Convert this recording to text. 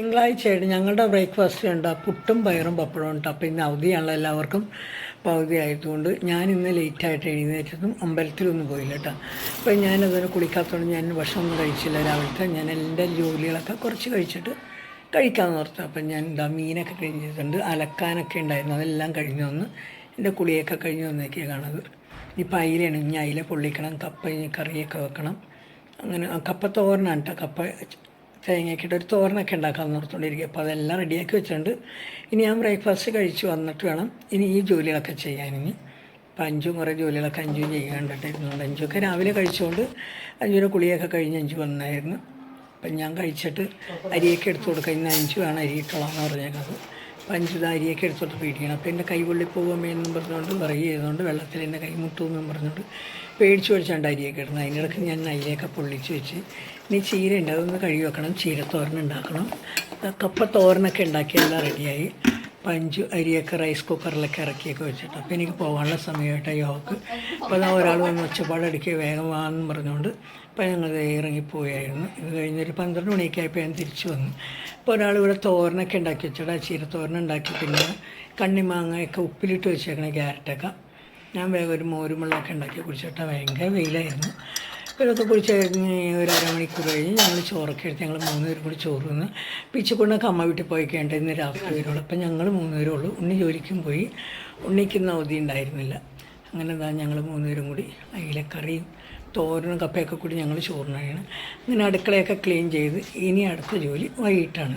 തിങ്കളാഴ്ചയായിട്ട് ഞങ്ങളുടെ ബ്രേക്ക്ഫാസ്റ്റ് ഉണ്ട് പുട്ടും പയറും പപ്പടവും ഉണ്ട്. അപ്പോൾ ഇന്ന് അവധിയാണല്ലോ എല്ലാവർക്കും. അപ്പോൾ അവധി ആയതുകൊണ്ട് ഞാൻ ഇന്ന് ലേറ്റായിട്ട് എഴുന്നേറ്റതും അമ്പലത്തിലൊന്നും പോയില്ല കേട്ടോ. അപ്പോൾ ഞാനതിന് കുളിക്കാത്തതുകൊണ്ട് ഞാൻ ഭക്ഷണമൊന്നും കഴിച്ചില്ല. രാവിലത്തെ ഞാൻ എന്റെ ജോലികളൊക്കെ കുറച്ച് കഴിച്ചിട്ട് കഴിക്കാമെന്ന് ഓർത്തു. അപ്പം ഞാൻ എന്താ മീനൊക്കെ കഴിഞ്ഞിട്ടുണ്ട്. അലക്കാനൊക്കെ ഉണ്ടായിരുന്നു. അതെല്ലാം കഴിഞ്ഞു വന്ന് എന്റെ കുളിയൊക്കെ കഴിഞ്ഞു വന്നേക്കാണ് കാണുന്നത്. ഇപ്പം അയിലാണ് ഇനി അയില പൊള്ളിക്കണം. കപ്പ കറിയൊക്കെ വെക്കണം. അങ്ങനെ കപ്പ തോരനാണ് കേട്ടോ. കപ്പ തേങ്ങയൊക്കെ ഇട്ട് ഒരു തോരനൊക്കെ ഉണ്ടാക്കാൻ നിർത്തുകൊണ്ടിരിക്കുക അപ്പോൾ അതെല്ലാം റെഡിയാക്കി വെച്ചിട്ടുണ്ട്. ഇനി ഞാൻ ബ്രേക്ക്ഫാസ്റ്റ് കഴിച്ച് വന്നിട്ട് വേണം ഇനി ഈ ജോലികളൊക്കെ ചെയ്യാൻ ഇനി. അപ്പം അഞ്ചും കുറേ ജോലികളൊക്കെ അഞ്ചും ചെയ്യാണ്ടിട്ടിരുന്നുണ്ട് അഞ്ചൊക്കെ രാവിലെ കഴിച്ചുകൊണ്ട് അഞ്ചിന്റെ കുളിയൊക്കെ കഴിഞ്ഞ് അഞ്ച് വന്നായിരുന്നു. അപ്പം ഞാൻ കഴിച്ചിട്ട് അരിയൊക്കെ എടുത്തു കൊടുക്കുക. ഇന്ന് അഞ്ച് വേണം അരി ഇട്ടോളാം എന്ന് അപ്പം അരിയൊക്കെ എടുത്തോട്ട് പേടിക്കണം അപ്പം എന്റെ കൈ പൊള്ളി പോകുമേ എന്നും പറഞ്ഞുകൊണ്ട് പറയും ചെയ്തുകൊണ്ട് വെള്ളത്തിൽ എന്റെ കൈ മുട്ടുമെന്നും പറഞ്ഞുകൊണ്ട് പേടിച്ചു വെച്ചാണ്ട് അരിയൊക്കെ ഇടുന്നത് അതിനിടയ്ക്ക് ഞാൻ അരിയൊക്കെ പൊള്ളിച്ച് വെച്ച് ഇനി ചീര ഉണ്ട് അതൊന്ന് കഴുകി വെക്കണം. ചീരത്തോരൻ ഉണ്ടാക്കണം. കപ്പ തോരനൊക്കെ ഉണ്ടാക്കി എല്ലാം റെഡിയായി അപ്പം അഞ്ച് അരിയൊക്കെ റൈസ് കുക്കറിലൊക്കെ ഇറക്കിയൊക്കെ വെച്ചിട്ട്. അപ്പോൾ എനിക്ക് പോകാനുള്ള സമയമായിട്ട് യോഗക്ക്. അപ്പോൾ അതാ ഒരാൾ വന്ന് ഒച്ചപ്പാടടിക്കുക വേഗം വാന്ന് പറഞ്ഞുകൊണ്ട് അപ്പോൾ ഞങ്ങൾ ഇറങ്ങിപ്പോയായിരുന്നു ഇത് കഴിഞ്ഞൊരു പന്ത്രണ്ട് മണിയൊക്കെ ആയപ്പോൾ ഞാൻ തിരിച്ചു വന്നു. അപ്പോൾ ഒരാൾ ഇവിടെ തോരനൊക്കെ ഉണ്ടാക്കി വെച്ചിട്ട് ആ ചീര തോരൻ ഉണ്ടാക്കി പിന്നെ കണ്ണിമാങ്ങയൊക്കെ ഉപ്പിലിട്ട് വെച്ചേക്കണ ക്യാരറ്റൊക്കെ. ഞാൻ വേഗം ഒരു മോരും വെള്ളമൊക്കെ ഉണ്ടാക്കി കുടിച്ചിട്ട് ഭയങ്കര വെയിലായിരുന്നു. ഇവരൊക്കെ പൊടിച്ച് ഒരു അരമണിക്കൂർ കഴിഞ്ഞ് ഞങ്ങൾ ചോറൊക്കെ എടുത്ത് ഞങ്ങൾ മൂന്ന് പേരും കൂടി ചോറ് നിന്ന് പിച്ചുകൊണ്ടൊക്കെ അമ്മ വീട്ടിൽ പോയി കേണ്ട ഇന്ന് രാത്രി വരുള്ളൂ. അപ്പം ഞങ്ങൾ മൂന്ന് പേരേ ഉള്ളൂ. ഉണ്ണി ജോലിക്കും പോയി. ഉണ്ണിക്കുന്ന അവധി ഉണ്ടായിരുന്നില്ല. അങ്ങനെ എന്താ ഞങ്ങൾ മൂന്ന് പേരും കൂടി അയിലക്കറിയും തോരനും കപ്പയൊക്കെ കൂടി ഞങ്ങൾ ചോറിനാണ്. അങ്ങനെ അടുക്കളയൊക്കെ ക്ലീൻ ചെയ്ത് ഇനി അടുത്ത ജോലി വൈകിട്ടാണ്.